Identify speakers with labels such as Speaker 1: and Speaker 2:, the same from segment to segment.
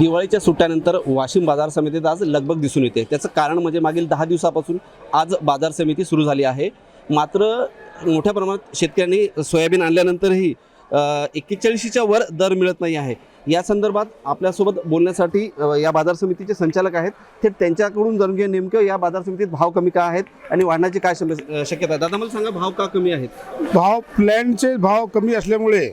Speaker 1: दिवाळीच्या सुट्ट्यानंतर वाशिम बाजार समितीत आज लगबग दिसून येते. त्याचं कारण म्हणजे मागील दहा दिवसापासून आज बाजार समिती सुरू झाली आहे. मात्र मोठ्या प्रमाणात शेतकऱ्यांनी सोयाबीन आणल्यानंतरही एक्केचाळीसच्या वर दर मिळत नाही आहे. या संदर्भात आपल्यासोबत बोलण्यासाठी या बाजार समितीचे संचालक आहेत. थेट त्यांच्याकडून जाणून घ्या नेमकं या बाजार समितीत भाव कमी का आहेत आणि वाढण्याची काय शक्यता आहे? दादा मला सांगा भाव का कमी आहेत?
Speaker 2: भाव प्लॅनचे भाव कमी असल्यामुळे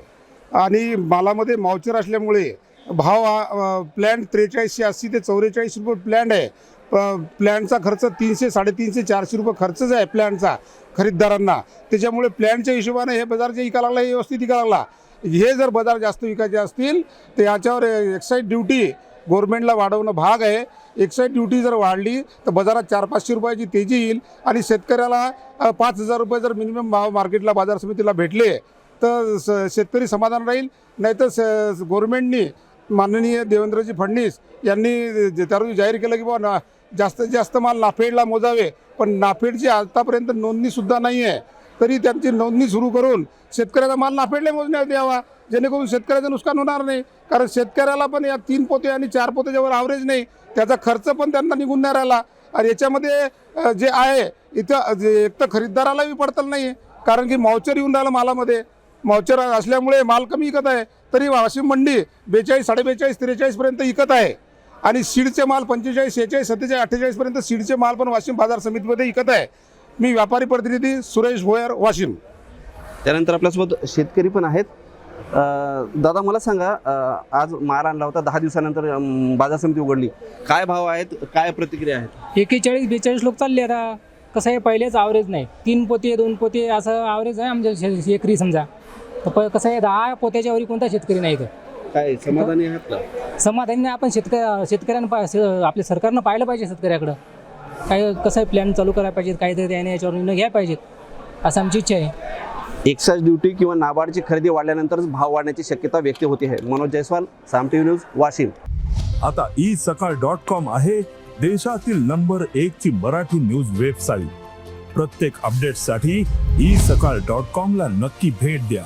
Speaker 2: आणि मालामध्ये मावचर असल्यामुळे भाव हा प्लॅन त्रेचाळीसशे अस्सी ते चौवेचाळीस रुपये प्लॅन आहे. प- प्लॅनचा खर्च तीनशे साडेतीनशे चारशे रुपये खर्चच आहे प्लॅनचा खरीददारांना. त्याच्यामुळे प्लॅनच्या हिशोबाने हे बाजार जे विकायला लागला हे व्यवस्थित विकायला लागला. हे जर बाजार जास्त विकायचे असतील तर याच्यावर एक्साईज ड्युटी गव्हर्नमेंटला वाढवणं भाग आहे. एक्साईज ड्युटी जर वाढली तर बाजारात चार पाचशे रुपयाची तेजी येईल आणि शेतकऱ्याला पाच हजार रुपये जर मिनिमम भाव मार्केटला बाजार समितीला भेटले तर स शेतकरी समाधान राहील. नाहीतर स गव्हर्नमेंटनी माननीय देवेंद्रजी फडणवीस यांनी त्यावेळी जाहीर केलं की बाबा ना जास्तीत जास्त माल नाफेडला मोजावे पण नाफेडची आतापर्यंत नोंदणीसुद्धा नाही आहे. तरी त्यांची नोंदणी सुरू करून शेतकऱ्याचा माल नाफेडला मोजण्यात यावा जेणेकरून शेतकऱ्याचं नुकसान होणार नाही. कारण शेतकऱ्याला पण या तीन पोते आणि चार पोत्याच्यावर ॲव्हरेज नाही त्याचा खर्च पण त्यांना निघून नाही राहिला. आणि याच्यामध्ये जे आहे इथं एक तर खरीददारालाही पडतल नाही कारण की मावचर येऊन राहिलं मालामध्ये. मावचर असल्यामुळे माल कमी विकत आहे. तरी वाशिम मंडी बेचाळीस साडेबेचाळीस त्रेचाळीसपर्यंत विकत आहे. आणि सीडचे माल पंचेचाळीस शेहेचाळीस सत्तेचाळीस अठ्ठेचाळीसपर्यंत सीडचे माल पण वाशिम बाजार समितीमध्ये विकत आहे. मी व्यापारी प्रतिनिधी सुरेश भोयर वाशिम.
Speaker 1: त्यानंतर आपल्यासोबत शेतकरी पण आहेत. अ, दादा मला सांगा अ, आज माल आणला होता दहा दिवसानंतर बाजार समिती उघडली. काय भाव आहेत काय प्रतिक्रिया आहेत?
Speaker 3: एकेचाळीस बेचाळीस लोक चालले आता. कसं आहे पहिलेच आवरेज नाही. तीन पोते दोन पोते असं आवरेज आहे आमच्या शे- एकरी समजा. प कसं आहे दहा पोत्याच्या वरी कोणता शेतकरी नाही इथं.
Speaker 1: काय समाधानी आहात का?
Speaker 3: समाधानी आपण शेतकऱ्या शेतकऱ्यांना पा श- आपल्या सरकारनं पाहिलं पाहिजे शेतकऱ्याकडं. काय कसं आहे प्लॅन चालू करायला पाहिजेत काहीतरी त्याने याच्यावर निर्णय घ्यायला पाहिजेत. असं आमची इच्छा आहे.
Speaker 1: एक्साइज ड्युटी किंवा नाबार्डची खरेदी वाढल्यानंतरच भाव वाढण्याची शक्यता व्यक्त होते आहे. Manoj Jaiswal Saam T news Washim.
Speaker 4: आता ई सकाळ डॉट कॉम आहे देशातील नंबर एक ची मराठी न्यूज वेबसाईट. प्रत्येक अपडेटसाठी ई सकाळ डॉट कॉम ला नक्की भेट द्या.